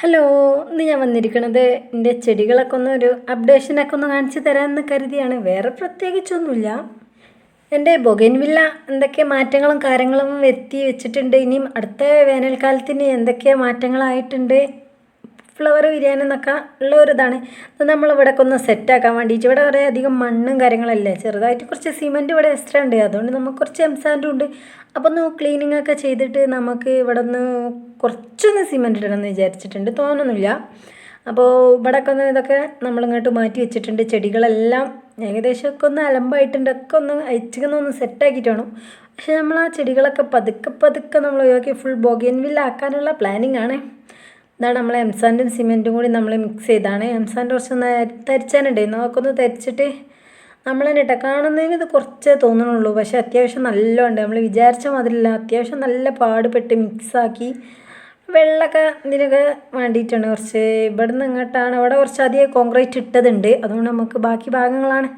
Hello ഇന്ന് ഞാൻ വന്നിരിക്കുന്നത് എന്റെ ചെടികളൊക്കെ ഒന്ന് ഒരു അപ്ഡേഷനൊക്കെ ഒന്ന് കാണിച്ചു തരാമെന്ന് കരുതിയാണ്. വേറെ പ്രത്യേകിച്ചൊന്നുമില്ല. എന്റെ ബൊഗൻവില്ല എന്തൊക്കെ മാറ്റങ്ങളും കാര്യങ്ങളും വരുത്തി വെച്ചിട്ടുണ്ട്. ഇനിയും അടുത്ത വേനൽക്കാലത്തിന് എന്തൊക്കെ മാറ്റങ്ങളായിട്ടുണ്ട്? ഫ്ലവർ വിരിയാനെന്നൊക്കെ ഉള്ള ഒരു ഇതാണ് അത് ഒക്കെ ഒന്ന് സെറ്റാക്കാൻ വേണ്ടിയിട്ട് ഇവിടെ കുറേ അധികം മണ്ണും കാര്യങ്ങളല്ലേ? ചെറുതായിട്ട് കുറച്ച് സിമന്റ് ഇവിടെ എക്സ്ട്രാ ഉണ്ട്. അതുകൊണ്ട് നമുക്ക് കുറച്ച് എംസാൻഡും ഉണ്ട്. അപ്പോൾ ഒന്ന് ക്ലീനിങ് ഒക്കെ ചെയ്തിട്ട് നമുക്ക് ഇവിടെ ഒന്ന് കുറച്ചൊന്ന് സിമന്റ് ഇടണം എന്ന് വിചാരിച്ചിട്ടുണ്ട്. തോന്നുന്നില്ല അപ്പോൾ ഇവിടെയൊക്കെ ഒന്ന് ഇതൊക്കെ നമ്മളിങ്ങോട്ട് മാറ്റി വെച്ചിട്ടുണ്ട്. ചെടികളെല്ലാം ഏകദേശമൊക്കെ ഒന്ന് അലമ്പായിട്ടുണ്ട്. ഒക്കെ ഒന്ന് അയച്ചിങ്ങനെ ഒന്ന് സെറ്റാക്കിയിട്ട് വേണം. പക്ഷേ നമ്മൾ ആ ചെടികളൊക്കെ പതുക്കെ പതുക്കെ നമ്മൾ ഒഴിവാക്കി ഫുൾ ബൊഗൈൻവില്ലാക്കാനുള്ള പ്ലാനിങ് ആണ്. ഇതാണ് നമ്മൾ എംസാൻഡും സിമെന്റും കൂടി നമ്മൾ മിക്സ് ചെയ്താണ്. എംസാൻഡ് കുറച്ച് തരിച്ചാനുണ്ടായിരുന്നു അതൊക്കെ ഒന്ന് തരിച്ചിട്ട് നമ്മൾ തന്നെ ഇട്ട കാണുന്നതിന് ഇത് കുറച്ചേ തോന്നുന്നുള്ളൂ പക്ഷേ അത്യാവശ്യം നല്ലതുണ്ട് നമ്മൾ വിചാരിച്ച മാതിരില്ല അത്യാവശ്യം നല്ല പാടുപെട്ട് മിക്സാക്കി വെള്ളമൊക്കെ ഇതിനൊക്കെ വേണ്ടിയിട്ടാണ് കുറച്ച് ഇവിടെ നിന്ന് ഇങ്ങോട്ടാണ്. ഇവിടെ കുറച്ച് അധികം കോൺക്രീറ്റ് ഇട്ടതുണ്ട്. അതുകൊണ്ട് നമുക്ക് ബാക്കി ഭാഗങ്ങളാണ്.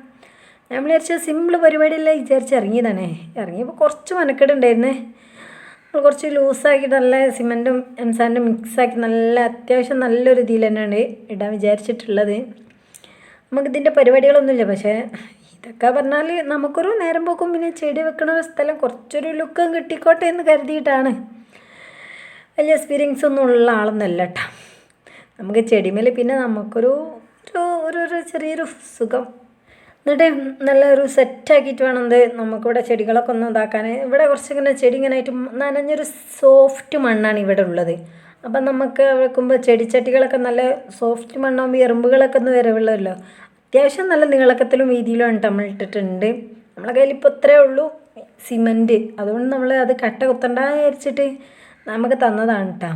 ഞാൻ വിചാരിച്ച സിമ്പിൾ പരിപാടിയല്ല. വിചാരിച്ച് ഇറങ്ങിയതാണേ. ഇറങ്ങിയപ്പോൾ കുറച്ച് മനക്കെടുണ്ടായിരുന്നേ നമ്മൾ കുറച്ച് ലൂസാക്കി നല്ല സിമെന്റും എം സാൻഡും മിക്സാക്കി നല്ല അത്യാവശ്യം നല്ലൊരു ഇതിൽ തന്നെയാണ് ഇടാൻ വിചാരിച്ചിട്ടുള്ളത്. നമുക്കിതിന്റെ പരിപാടികളൊന്നുമില്ല പക്ഷേ ഇതൊക്കെ പറഞ്ഞാൽ നമുക്കൊരു നേരം പോക്കും പിന്നെ ചെടി വെക്കണ ഒരു സ്ഥലം കുറച്ചൊരു ലുക്കും കിട്ടിക്കോട്ടെ എന്ന് കരുതിയിട്ടാണ്. വലിയ എക്സ്പീരിയൻസ് ഒന്നും ഉള്ള ആളൊന്നല്ല കേട്ടോ. നമുക്ക് ചെടിമേൽ പിന്നെ നമുക്കൊരു ഒരു ഒരു ചെറിയൊരു സുഖം. എന്നിട്ട് നല്ലൊരു സെറ്റാക്കിയിട്ട് വേണം എന്ത് നമുക്കിവിടെ ചെടികളൊക്കെ ഒന്ന് ഇതാക്കാൻ. ഇവിടെ കുറച്ചിങ്ങനെ ചെടി ഇങ്ങനെ ആയിട്ട് നനഞ്ഞൊരു സോഫ്റ്റ് മണ്ണാണ് ഇവിടെ ഉള്ളത്. അപ്പം നമുക്ക് വെക്കുമ്പോൾ ചെടിച്ചട്ടികളൊക്കെ നല്ല സോഫ്റ്റ് മണ്ണാകുമ്പോൾ എറുമ്പുകളൊക്കെ ഒന്ന് വരവുള്ളല്ലോ അത്യാവശ്യം നല്ല നീളക്കത്തിലും വീതിയിലും നമ്മൾ ഇട്ടിട്ടുണ്ട്. നമ്മളെ കയ്യിൽ ഇപ്പോൾ ഇത്രേ ഉള്ളൂ. സിമന്റ്. അതുകൊണ്ട് നമ്മൾ അത് കട്ട കുത്തണ്ട വിചാരിച്ചിട്ട് നമുക്ക് തന്നതാണ് കേട്ടോ.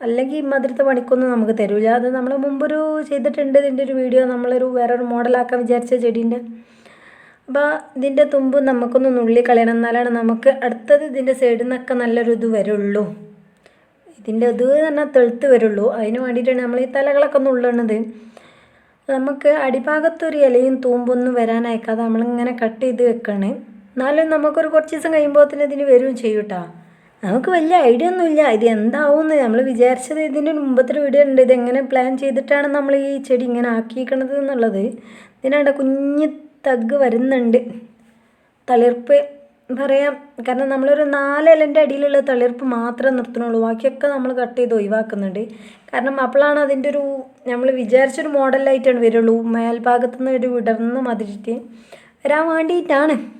അല്ലെങ്കിൽ ഇമ്മാതിരത്തെ പണിക്കൊന്നും നമുക്ക് തരില്ല അത് നമ്മൾ മുമ്പൊരു ചെയ്തിട്ടുണ്ട്. ഇതിന്റെ ഒരു വീഡിയോ നമ്മളൊരു വേറൊരു മോഡലാക്കാൻ വിചാരിച്ച ചെടീന്റെ അപ്പോൾ ഇതിന്റെ തുമ്പ് നമുക്കൊന്ന് നുള്ളി കളയണം. എന്നാലാണ് നമുക്ക് അടുത്തത് ഇതിന്റെ സൈഡിൽ നിന്നൊക്കെ നല്ലൊരു ഇത് വരുള്ളൂ. ഇതിന്റെ ഇത് തന്നെ തെളുത്ത് വരുള്ളൂ. അതിന് വേണ്ടിയിട്ടാണ് നമ്മൾ ഈ തലകളൊക്കെ ഒന്ന് ഉള്ളണത്. നമുക്ക് അടിഭാഗത്തൊരു ഇലയും തൂമ്പൊന്നും വരാനായിക്കാതെ നമ്മളിങ്ങനെ കട്ട് ചെയ്ത് വെക്കണേ. എന്നാലും നമുക്കൊരു കുറച്ച് ദിവസം കഴിയുമ്പോൾ തന്നെ ഇതിന് വരും ചെയ്യും കേട്ടോ നമുക്ക് വലിയ ഐഡിയ ഒന്നുമില്ല. ഇത് എന്താവുമെന്ന് നമ്മൾ വിചാരിച്ചത് ഇതിന്റെ മുമ്പത്തെ വീഡിയോ ഉണ്ട്. ഇതെങ്ങനെ പ്ലാൻ ചെയ്തിട്ടാണ് നമ്മൾ ഈ ചെടി ഇങ്ങനെ ആക്കിയിരിക്കണത് എന്നുള്ളത്. ഇതിനാണ്ട് കുഞ്ഞ് തഗ് വരുന്നുണ്ട്. തളിർപ്പ് പറയാം. കാരണം നമ്മളൊരു നാലിലന്റെ അടിയിലുള്ള തളിർപ്പ് മാത്രമേ നിർത്തണുള്ളൂ. ബാക്കിയൊക്കെ നമ്മൾ കട്ട് ചെയ്ത് ഒഴിവാക്കുന്നുണ്ട്. കാരണം അപ്പോഴാണ് അതിന്റെ ഒരു നമ്മൾ വിചാരിച്ചൊരു മോഡലായിട്ടാണ് വരുള്ളൂ. മേൽഭാഗത്തുനിന്ന് ഒരു വിടർന്ന് മതിരിട്ട് വരാൻ വേണ്ടിയിട്ടാണ്.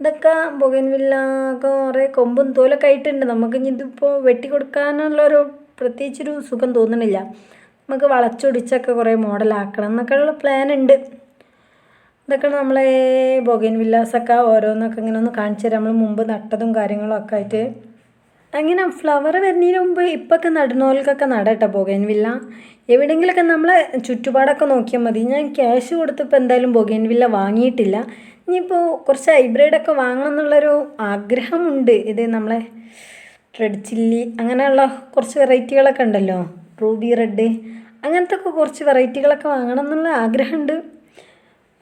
ഇതൊക്കെ ബൊഗൻവില്ല കുറേ കൊമ്പും തോലൊക്കെ ആയിട്ടുണ്ട്. നമുക്ക് ഇനി ഇതിപ്പോൾ വെട്ടി കൊടുക്കാനുള്ളൊരു പ്രത്യേകിച്ചൊരു സുഖം തോന്നണില്ല. നമുക്ക് വളച്ചൊടിച്ചൊക്കെ കുറേ മോഡലാക്കണം എന്നൊക്കെയുള്ള പ്ലാൻ ഉണ്ട് ഇതൊക്കെ നമ്മളെ ബൊഗൈൻ വില്ലാസൊക്കെ ഓരോന്നൊക്കെ ഇങ്ങനെ ഒന്ന് കാണിച്ചു തരാം. നമ്മൾ മുമ്പ് നട്ടതും കാര്യങ്ങളും ഒക്കെ ആയിട്ട്. അങ്ങനെ ഫ്ലവർ വരുന്നതിന് മുമ്പ് ഇപ്പൊക്കെ നടുന്നോൽക്കൊക്കെ നടട്ടോ ബൊഗൈൻ വില്ല എവിടെയെങ്കിലൊക്കെ നമ്മളെ ചുറ്റുപാടൊക്കെ നോക്കിയാൽ മതി. ഞാൻ ക്യാഷ് കൊടുത്തപ്പോൾ എന്തായാലും ബൊഗൈൻ വില്ല വാങ്ങിയിട്ടില്ല. ഇനിയിപ്പോൾ കുറച്ച് ഹൈബ്രിഡൊക്കെ വാങ്ങണം എന്നുള്ളൊരു ആഗ്രഹമുണ്ട്. ഇത് നമ്മളെ റെഡ് ചില്ലി അങ്ങനെയുള്ള കുറച്ച് വെറൈറ്റികളൊക്കെ ഉണ്ടല്ലോ. റൂബി റെഡ് അങ്ങനത്തെ ഒക്കെ കുറച്ച് വെറൈറ്റികളൊക്കെ വാങ്ങണം എന്നുള്ള ആഗ്രഹമുണ്ട്.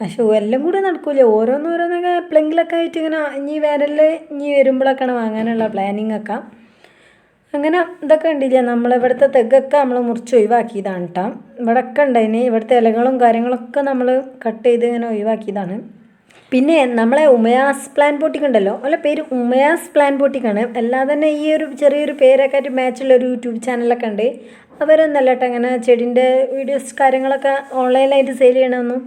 പക്ഷെ എല്ലാം കൂടെ നടക്കില്ല ഓരോന്നോരോന്നൊക്കെ എപ്പോഴെങ്കിലൊക്കെ ആയിട്ട് ഇങ്ങനെ ഇനി വേനലിൽ ഇനി വരുമ്പോഴൊക്കെയാണ് വാങ്ങാനുള്ള പ്ലാനിങ് ഒക്കെ. അങ്ങനെ ഇതൊക്കെ ഉണ്ടില്ല നമ്മളിവിടുത്തെ തെഗൊക്കെ നമ്മൾ മുറിച്ച് ഒഴിവാക്കിയതാണ് കേട്ടോ ഇവിടെയൊക്കെ ഉണ്ടായിന്. ഇവിടുത്തെ ഇലകളും കാര്യങ്ങളൊക്കെ നമ്മൾ കട്ട് ചെയ്ത് ഇങ്ങനെ ഒഴിവാക്കിയതാണ്. പിന്നെ നമ്മളെ ഉമയാസ് പ്ലാൻ ബോട്ടിക് ഉണ്ടല്ലോ? അല്ല പേര് ഉമയാസ് പ്ലാൻ ബോട്ടിക്കാണ് അല്ലാതെ തന്നെ ഈ ഒരു ചെറിയൊരു പേരൊക്കെ ആയിട്ട് മാച്ചുള്ള ഒരു യൂട്യൂബ് ചാനലൊക്കെ ഉണ്ട്. അവരൊന്നല്ല കേട്ടോ അങ്ങനെ ചെടിന്റെ വീഡിയോസ് കാര്യങ്ങളൊക്കെ ഓൺലൈനായിട്ട് സെയിൽ ചെയ്യണമെന്നും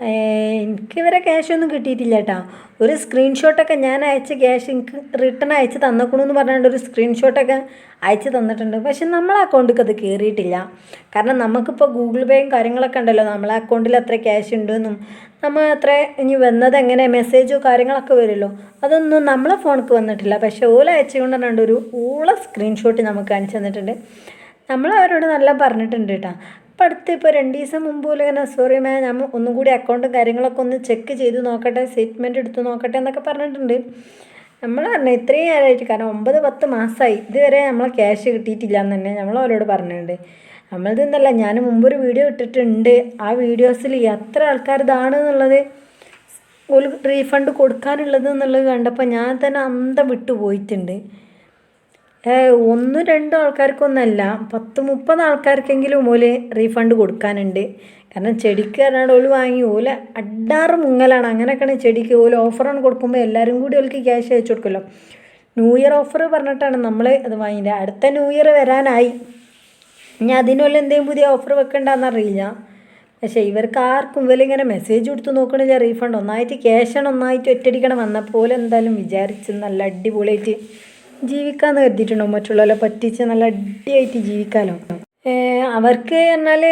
എനിക്ക് ഇവരെ ക്യാഷ് ഒന്നും കിട്ടിയിട്ടില്ല കേട്ടോ ഒരു സ്ക്രീൻഷോട്ടൊക്കെ ഞാൻ അയച്ച ക്യാഷ് എനിക്ക് റിട്ടേൺ അയച്ച് തന്നേക്കണു എന്ന് പറഞ്ഞുകൊണ്ട് ഒരു സ്ക്രീൻഷോട്ടൊക്കെ അയച്ച് തന്നിട്ടുണ്ട്. പക്ഷെ നമ്മളെ അക്കൗണ്ടിലേക്ക് അത് കയറിയിട്ടില്ല കാരണം നമുക്കിപ്പോൾ ഗൂഗിൾ പേയും കാര്യങ്ങളൊക്കെ ഉണ്ടല്ലോ. നമ്മളെ അക്കൗണ്ടിൽ എത്ര ക്യാഷ് ഉണ്ടെന്നും നമ്മൾ എത്ര ഇനി വന്നത് എങ്ങനെ മെസ്സേജോ കാര്യങ്ങളൊക്കെ വരുമല്ലോ. അതൊന്നും നമ്മളെ ഫോണിക്ക് വന്നിട്ടില്ല. പക്ഷെ ഓല അയച്ചുകൊണ്ടാണ് ഒരു ഊള സ്ക്രീൻഷോട്ട് നമുക്ക് കാണിച്ചു തന്നിട്ടുണ്ട്. നമ്മൾ അവരോട് നല്ല പറഞ്ഞിട്ടുണ്ട് കേട്ടോ അടുത്ത് ഇപ്പോൾ രണ്ട് ദിവസം മുമ്പ് പോലെ ഇങ്ങനെ സോറി മാം ഞാൻ ഒന്നും കൂടി അക്കൗണ്ടും കാര്യങ്ങളൊക്കെ ഒന്ന് ചെക്ക് ചെയ്ത് നോക്കട്ടെ സ്റ്റേറ്റ്മെന്റ് എടുത്ത് നോക്കട്ടെ എന്നൊക്കെ പറഞ്ഞിട്ടുണ്ട്. നമ്മൾ പറഞ്ഞു ഇത്രയും നേരമായിട്ട് കാരണം ഒമ്പത് പത്ത് മാസമായി ഇതുവരെ നമ്മളെ ക്യാഷ് കിട്ടിയിട്ടില്ല എന്ന് തന്നെ നമ്മൾ അവരോട് പറഞ്ഞിട്ടുണ്ട്. നമ്മളത് എന്നല്ല ഞാൻ മുമ്പൊരു വീഡിയോ ഇട്ടിട്ടുണ്ട്. ആ വീഡിയോസിൽ എത്ര ആൾക്കാർ ഇതാണ് എന്നുള്ളത് റീഫണ്ട് കൊടുക്കാനുള്ളത് എന്നുള്ളത് കണ്ടപ്പോൾ ഞാൻ തന്നെ അന്തം വിട്ടു പോയിട്ടുണ്ട് ഒന്നും രണ്ടും ആൾക്കാർക്കൊന്നല്ല. പത്ത് മുപ്പത് ആൾക്കാർക്കെങ്കിലും ഓൽ റീഫണ്ട് കൊടുക്കാനുണ്ട്. കാരണം ചെടിക്ക് പറഞ്ഞാൽ ഓൽ വാങ്ങി ഓൽ അഡാറ് മുങ്ങലാണ്. അങ്ങനെയൊക്കെയാണ് ചെടിക്ക് ഓൽ ഓഫറാണ് കൊടുക്കുമ്പോൾ എല്ലാവരും കൂടി ഓൽക്ക് ക്യാഷ് അയച്ചു കൊടുക്കുമല്ലോ. ന്യൂ ഇയർ ഓഫർ പറഞ്ഞിട്ടാണ് നമ്മൾ അത് വാങ്ങിയത്. അടുത്ത ന്യൂ ഇയർ വരാനായി. ഇനി അതിനുള്ള എന്തെങ്കിലും പുതിയ ഓഫർ വെക്കണ്ടെന്നറിയില്ല പക്ഷേ ഇവർക്ക് ആർക്കും ഇവരിങ്ങനെ മെസ്സേജ് കൊടുത്ത് നോക്കണില്ല റീഫണ്ട് ഒന്നായിട്ട് ക്യാഷാണ് ഒന്നായിട്ട് ഒറ്റടിക്കണം വന്നപ്പോൾ എന്തായാലും വിചാരിച്ച് നല്ല അടിപൊളിയായിട്ട് ജീവിക്കാമെന്ന് കരുതിയിട്ടുണ്ടോ? മറ്റുള്ളവരെ പറ്റിച്ച് നല്ല അടിയായിട്ട് ഏഹ് അവർക്ക് എന്നാൽ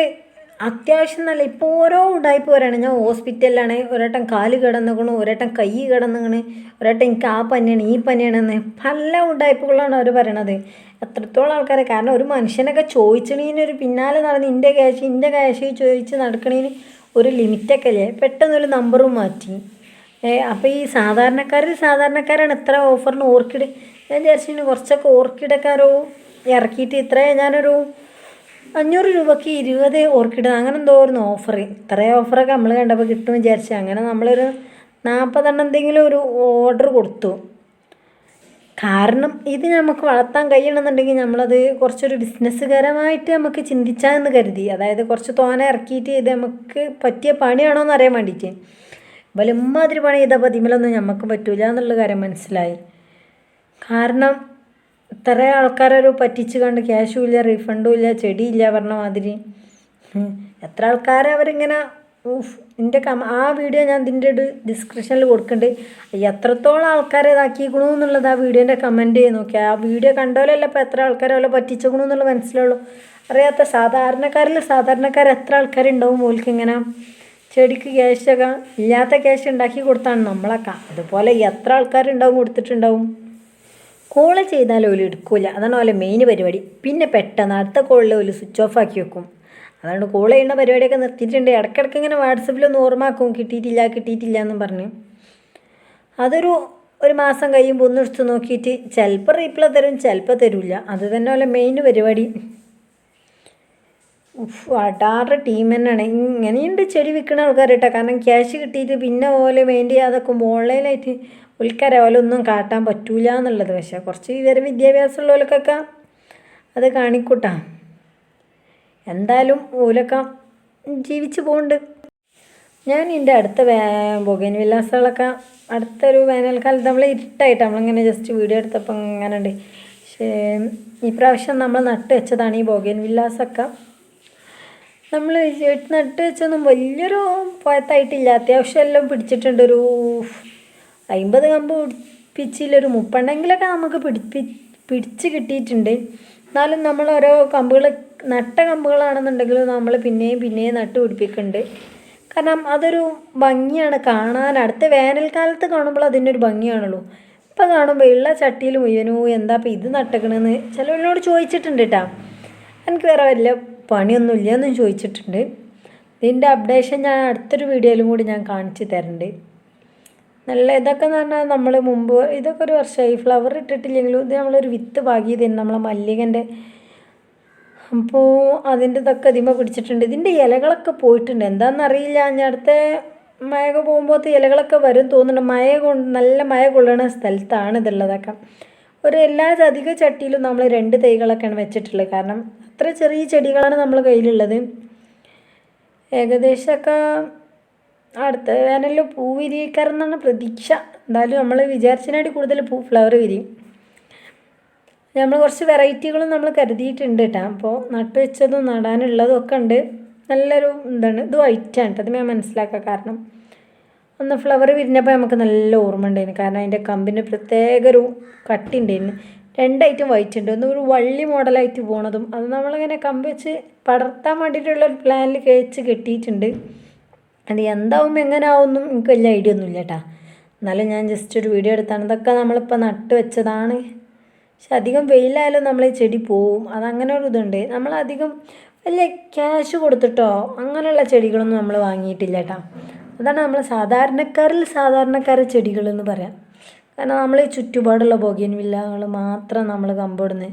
അത്യാവശ്യം നല്ല ഇപ്പോൾ ഓരോ ഉടായ്പ വരാണ് ഞാൻ ഹോസ്പിറ്റലിലാണ് ഒരേട്ടം കാൽ കിടന്നുകണു ഒരേട്ടം കൈ കിടന്നുകണ് ഒരേട്ടം എനിക്ക് ആ പനിയാണ് ഈ പനിയാണെന്ന് പല ഉടായ്പകളാണ് അവർ പറയണത്. എത്രത്തോളം ആൾക്കാരെ കാരണം ഒരു മനുഷ്യനൊക്കെ ചോദിച്ചണീന് ഒരു പിന്നാലെ നടന്ന് ഇന്റെ ക്യാഷ് ഇന്റെ ക്യാഷ് ചോദിച്ച് നടക്കണീന് ഒരു ലിമിറ്റൊക്കെ അല്ലേ പെട്ടെന്നൊരു നമ്പറും മാറ്റി. അപ്പോൾ ഈ സാധാരണക്കാരിൽ സാധാരണക്കാരാണ് ഇത്ര ഓഫറിന് ഓർക്കിഡ്. ഞാൻ വിചാരിച്ചു കുറച്ചൊക്കെ ഓർക്കിഡൊക്കെ ഇറക്കിയിട്ട് ഇത്ര ഞാനൊരു അഞ്ഞൂറ് രൂപയ്ക്ക് ഇരുപത് ഓർക്കിഡ് അങ്ങനെ എന്തോ ഒരു ഓഫർ ഇത്രയും ഓഫറൊക്കെ നമ്മൾ കണ്ടപ്പോൾ കിട്ടും വിചാരിച്ചു. അങ്ങനെ നമ്മളൊരു നാൽപ്പതെണ്ണം എന്തെങ്കിലും ഒരു ഓർഡർ കൊടുത്തു. കാരണം ഇത് നമുക്ക് വളർത്താൻ കഴിയണമെന്നുണ്ടെങ്കിൽ നമ്മളത് കുറച്ചൊരു ബിസിനസ്സുകരമായിട്ട് നമുക്ക് ചിന്തിച്ചാൽ എന്ന് കരുതി. അതായത് കുറച്ച് തോന ഇറക്കിയിട്ട് ഇത് നമുക്ക് പറ്റിയ പണിയാണോ എന്ന് അറിയാൻ വേണ്ടിയിട്ട്. വലുമാതിരി പണി ചെയ്തപ്പോൾ പതിമലൊന്നും നമുക്ക് പറ്റൂല എന്നുള്ള കാര്യം മനസ്സിലായി. കാരണം ഇത്ര ആൾക്കാരൊരു പറ്റിച്ച് കണ്ട് ക്യാഷും ഇല്ല റീഫണ്ടും ഇല്ല ചെടിയില്ല പറഞ്ഞ മാതിരി. എത്ര ആൾക്കാരെ അവരിങ്ങനെ ഊഫ് എന്റെ കമ ആ വീഡിയോ ഞാൻ ഇതിന്റെ ഒരു ഡിസ്ക്രിപ്ഷനിൽ കൊടുക്കുന്നുണ്ട് എത്രത്തോളം ആൾക്കാരെ ഇതാക്കിക്കണു എന്നുള്ളത് ആ വീഡിയോന്റെ കമന്റ് ചെയ്ത് നോക്കി. ആ വീഡിയോ കണ്ടോലല്ല ഇപ്പോൾ എത്ര ആൾക്കാരെ അവളെ പറ്റിച്ചേക്കണു എന്നുള്ളത് മനസ്സിലുള്ളൂ അറിയാത്ത സാധാരണക്കാരിൽ സാധാരണക്കാർ എത്ര ആൾക്കാരുണ്ടാവും ഓൽക്ക് ഇങ്ങനെ ചെടിക്ക് ക്യാഷൊക്കെ ഇല്ലാത്ത ക്യാഷ് ഉണ്ടാക്കി കൊടുത്താണ് നമ്മളൊക്കെ. അതുപോലെ എത്ര ആൾക്കാരുണ്ടാവും കൊടുത്തിട്ടുണ്ടാവും? കോൾ ചെയ്താൽ ഓൽ എടുക്കില്ല അതാണ് ഓലെ മെയിൻ പരിപാടി. പിന്നെ പെട്ടെന്ന് അടുത്ത കോളിൽ ഓൽ സ്വിച്ച് ഓഫ് ആക്കി വെക്കും. അതുകൊണ്ട് കോൾ ചെയ്യുന്ന പരിപാടിയൊക്കെ നിർത്തിയിട്ടുണ്ട്. ഇടയ്ക്കിടയ്ക്ക് ഇങ്ങനെ വാട്സപ്പിലൊന്ന് ഓർമ്മാക്കും കിട്ടിയിട്ടില്ല കിട്ടിയിട്ടില്ല എന്നും പറഞ്ഞ്. അതൊരു ഒരു മാസം കഴിയുമ്പോൾ ഒന്ന് എടുത്ത് നോക്കിയിട്ട് ചിലപ്പോൾ റീപ്ലൈ തരും ചിലപ്പോൾ തരില്ല അത് തന്നെ ഓലെ മെയിൻ പരിപാടി. അടാറ് ടീം തന്നെയാണ്. ഇങ്ങനെയുണ്ട് ചെടി വിൽക്കുന്ന ആൾക്കാർ കേട്ടോ കാരണം ക്യാഷ് കിട്ടിയിട്ട് പിന്നെ ഓലെ വേണ്ടി അതൊക്കെ ഓൺലൈനായിട്ട് ഉൾക്കര ഒന്നും കാട്ടാൻ പറ്റൂല എന്നുള്ളത്. പക്ഷേ കുറച്ച് വിവരം വിദ്യാഭ്യാസം ഉള്ളവർക്കൊക്കെ അത് കാണിക്കൂട്ടാ. എന്തായാലും ഓലൊക്കെ ജീവിച്ചു പോകുന്നുണ്ട് ഞാൻ എന്റെ അടുത്ത ബൊഗൈൻ വില്ലാസങ്ങളൊക്കെ അടുത്തൊരു വേനൽക്കാലത്ത് നമ്മൾ ഇരുട്ടായിട്ട് നമ്മളിങ്ങനെ ജസ്റ്റ് വീഡിയോ എടുത്തപ്പോൾ ഇങ്ങനെ ഉണ്ട് പക്ഷേ ഈ പ്രാവശ്യം നമ്മൾ നട്ട് വെച്ചതാണ് ഈ ബൊഗൈൻ വില്ലാസൊക്കെ നമ്മൾ നട്ട് വെച്ചൊന്നും വലിയൊരു പോയത്തായിട്ടില്ല അത്യാവശ്യം എല്ലാം പിടിച്ചിട്ടുണ്ട്. ഒരു അമ്പത് കമ്പ് പിടിപ്പിച്ചില്ലൊരു മുപ്പണ്ടെങ്കിലൊക്കെ നമുക്ക് പിടിപ്പി പിടിച്ച് കിട്ടിയിട്ടുണ്ട്. എന്നാലും നമ്മൾ ഓരോ കമ്പുകൾ നട്ട കമ്പുകളാണെന്നുണ്ടെങ്കിൽ നമ്മൾ പിന്നെയും പിന്നെയും നട്ട് പിടിപ്പിക്കുന്നുണ്ട്. കാരണം അതൊരു ഭംഗിയാണ് കാണാൻ. അടുത്ത വേനൽക്കാലത്ത് കാണുമ്പോൾ അതിന്റെ ഒരു ഭംഗിയാണല്ലോ. ഇപ്പം കാണുമ്പോൾ ഉള്ള ചട്ടിയിൽ മുയ്യനു എന്താ ഇപ്പം ഇത് നട്ടക്കണെന്ന് ചിലവരോട് ചോദിച്ചിട്ടുണ്ട് കേട്ടോ എനിക്ക് വേറെ വലിയ പണിയൊന്നുമില്ല എന്നും ചോദിച്ചിട്ടുണ്ട്. ഇതിന്റെ അപ്ഡേഷൻ ഞാൻ അടുത്തൊരു വീഡിയോയിലും കൂടി ഞാൻ കാണിച്ചു തരുന്നുണ്ട് നല്ല ഇതൊക്കെ എന്ന് പറഞ്ഞാൽ നമ്മൾ മുമ്പ് ഇതൊക്കെ ഒരു വർഷമായി. ഫ്ലവർ ഇട്ടിട്ടില്ലെങ്കിലും ഇത് നമ്മളൊരു വിത്ത് പാകി തന്നെ നമ്മളെ മല്ലികന്റെ അപ്പോൾ അതിന്റെ ഇതൊക്കെ ഇതിമ പിടിച്ചിട്ടുണ്ട്. ഇതിന്റെ ഇലകളൊക്കെ പോയിട്ടുണ്ട്. എന്താണെന്നറിയില്ല ഞാൻ അടുത്ത മഴ പോകുമ്പോൾ ഇലകളൊക്കെ വരും തോന്നുന്നുണ്ട്. മഴ കൊണ്ട് നല്ല മഴ കൊള്ളുന്ന സ്ഥലത്താണ് ഇതുള്ളതൊക്കെ. ഒരു എല്ലാ അധിക ചട്ടിയിലും നമ്മൾ രണ്ട് തൈകളൊക്കെയാണ് വെച്ചിട്ടുള്ളത്. കാരണം അത്ര ചെറിയ ചെടികളാണ് നമ്മൾ കയ്യിലുള്ളത്. ഏകദേശമൊക്കെ അടുത്ത വേനലിൽ പൂ വിരിയിക്കാറെന്നാണ് പ്രതീക്ഷ. എന്തായാലും നമ്മൾ വിചാരിച്ചതിനായിട്ട് കൂടുതൽ പൂ ഫ്ലവർ വിരിയും. നമ്മൾ കുറച്ച് വെറൈറ്റികളും നമ്മൾ കരുതിയിട്ടുണ്ട് കേട്ടോ. അപ്പോൾ നട്ട് വെച്ചതും നടാനുള്ളതും ഒക്കെ ഉണ്ട്. നല്ലൊരു എന്താണ് ഇത് വൈറ്റാണ് കേട്ടോ. അത് ഞാൻ മനസ്സിലാക്കാം കാരണം. ഒന്ന് ഫ്ലവർ വിരിഞ്ഞപ്പോൾ നമുക്ക് നല്ല ഓർമ്മ ഉണ്ടായിരുന്നു. കാരണം അതിന്റെ കമ്പിന് പ്രത്യേക ഒരു കട്ടി ഉണ്ടായിരുന്നു. രണ്ടായിട്ടും വൈറ്റ് ഉണ്ട്. ഒന്ന് ഒരു വള്ളി മോഡലായിട്ട് പോണതും അത് നമ്മളിങ്ങനെ കമ്പ് വെച്ച് പടർത്താൻ വേണ്ടിയിട്ടുള്ള ഒരു പ്ലാനിൽ കഴിച്ച് കെട്ടിയിട്ടുണ്ട്. അത് എന്താവും എങ്ങനെ ആവുമെന്നും എനിക്ക് വലിയ ഐഡിയ ഒന്നുമില്ല കേട്ടോ എന്നാലും ഞാൻ ജസ്റ്റ് ഒരു വീഡിയോ എടുത്താണ്. ഇതൊക്കെ നമ്മളിപ്പോൾ നട്ട് വെച്ചതാണ്. പക്ഷെ അധികം വെയിലായാലും നമ്മൾ ഈ ചെടി പോവും. അതങ്ങനെ ഒരു ഇതുണ്ട്. നമ്മളധികം വലിയ ക്യാഷ് കൊടുത്തിട്ടോ അങ്ങനെയുള്ള ചെടികളൊന്നും നമ്മൾ വാങ്ങിയിട്ടില്ല കേട്ടോ അതാണ് നമ്മൾ സാധാരണക്കാരിൽ സാധാരണക്കാരെ ചെടികളെന്ന് പറയാം. കാരണം നമ്മൾ ഈ ചുറ്റുപാടുള്ള ബോഗിയൻ വില്ലകൾ മാത്രം നമ്മൾ കമ്പോടുന്ന്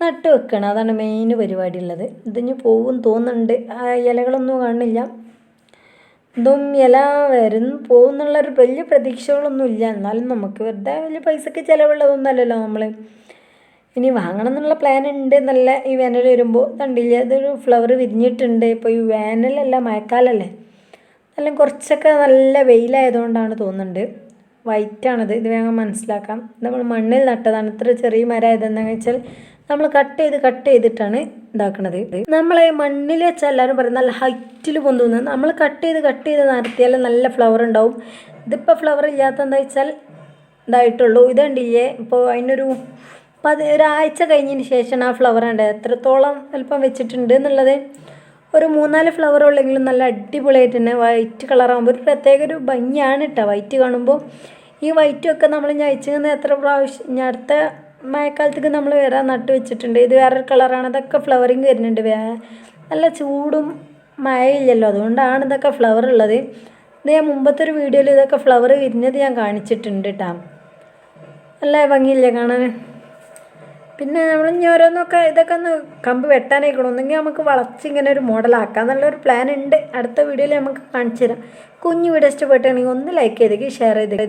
നട്ട് വെക്കണം. അതാണ് മെയിൻ പരിപാടി ഉള്ളത് ഇതിന് പോവും തോന്നുന്നുണ്ട്. ആ ഇലകളൊന്നും കാണില്ല ഇതും ഇല വരും പോകുന്നുള്ളൊരു വലിയ പ്രതീക്ഷകളൊന്നും ഇല്ല എന്നാലും നമുക്ക് വെറുതെ വലിയ പൈസക്ക് ചിലവുള്ളതൊന്നും അല്ലല്ലോ നമ്മൾ ഇനി വാങ്ങണം എന്നുള്ള പ്ലാൻ ഉണ്ട്. നല്ല ഈ വേനൽ വരുമ്പോൾ കണ്ടില്ല? അതൊരു ഫ്ലവർ വിരിഞ്ഞിട്ടുണ്ട്. ഇപ്പോൾ ഈ വേനലല്ല മഴക്കാലല്ലേ. നല്ല കുറച്ചൊക്കെ നല്ല വെയിലായതുകൊണ്ടാണ് തോന്നുന്നുണ്ട്. വൈറ്റാണിത് ഇത് വേഗം മനസ്സിലാക്കാം. നമ്മൾ മണ്ണിൽ നട്ടതാണ്. ഇത്ര ചെറിയ മരം ആയതെന്നു വെച്ചാൽ നമ്മൾ കട്ട് ചെയ്ത് കട്ട് ചെയ്തിട്ടാണ് ഇതാക്കണത്. നമ്മൾ മണ്ണിൽ വെച്ചാൽ എല്ലാവരും പറയും നല്ല ഹൈറ്റിൽ പൊന്തുന്നത് നമ്മൾ കട്ട് ചെയ്ത് കട്ട് ചെയ്ത് നടത്തിയാൽ നല്ല ഫ്ലവർ ഉണ്ടാവും. ഇതിപ്പോൾ ഫ്ലവർ ഇല്ലാത്ത എന്താ വെച്ചാൽ ഇതായിട്ടുള്ളൂ. ഇതുണ്ടില്ലേ ഇപ്പോൾ അതിനൊരു പതി ഒരാഴ്ച കഴിഞ്ഞതിന് ശേഷമാണ് ആ ഫ്ലവർ ഉണ്ട് എത്രത്തോളം അല്പം വെച്ചിട്ടുണ്ട് എന്നുള്ളത്. ഒരു മൂന്നാൽ ഫ്ലവർ ഉള്ളെങ്കിലും നല്ല അടിപൊളിയായിട്ട് തന്നെ വൈറ്റ് കളറാകുമ്പോൾ ഒരു പ്രത്യേക ഒരു ഭംഗിയാണ് കേട്ടോ വൈറ്റ് കാണുമ്പോൾ ഈ വൈറ്റും ഒക്കെ നമ്മൾ ഞയച്ചിങ്ങനെ എത്ര പ്രാവശ്യം ഞാൻ അടുത്ത മഴക്കാലത്തേക്ക് നമ്മൾ വേറെ നട്ട് വെച്ചിട്ടുണ്ട്. ഇത് വേറൊരു കളറാണ് ഇതൊക്കെ ഫ്ലവറിങ് വരുന്നുണ്ട്. നല്ല ചൂടും മഴയില്ലല്ലോ. അതുകൊണ്ടാണ് ഇതൊക്കെ ഫ്ലവർ ഉള്ളത്. ഇത് ഞാൻ മുമ്പത്തെ ഒരു വീഡിയോയിൽ ഇതൊക്കെ ഫ്ലവർ വിരിഞ്ഞത് ഞാൻ കാണിച്ചിട്ടുണ്ട് കേട്ടോ നല്ല ഭംഗിയില്ലേ കാണാൻ? പിന്നെ നമ്മൾ ഇനി ഓരോന്നൊക്കെ ഇതൊക്കെ ഒന്ന് കമ്പ് വെട്ടാനായിക്കണം ഒന്നെങ്കിൽ നമുക്ക് വളച്ച് ഇങ്ങനെ ഒരു മോഡലാക്കാം എന്നുള്ളൊരു പ്ലാൻ ഉണ്ട് അടുത്ത വീഡിയോയിൽ നമുക്ക് കാണിച്ചു തരാം. കുഞ്ഞു വീഡിയോ ഇഷ്ടപ്പെട്ടാണെങ്കിൽ ഒന്ന് ലൈക്ക് ചെയ്തേക്ക് ഷെയർ ചെയ്തേക്ക്.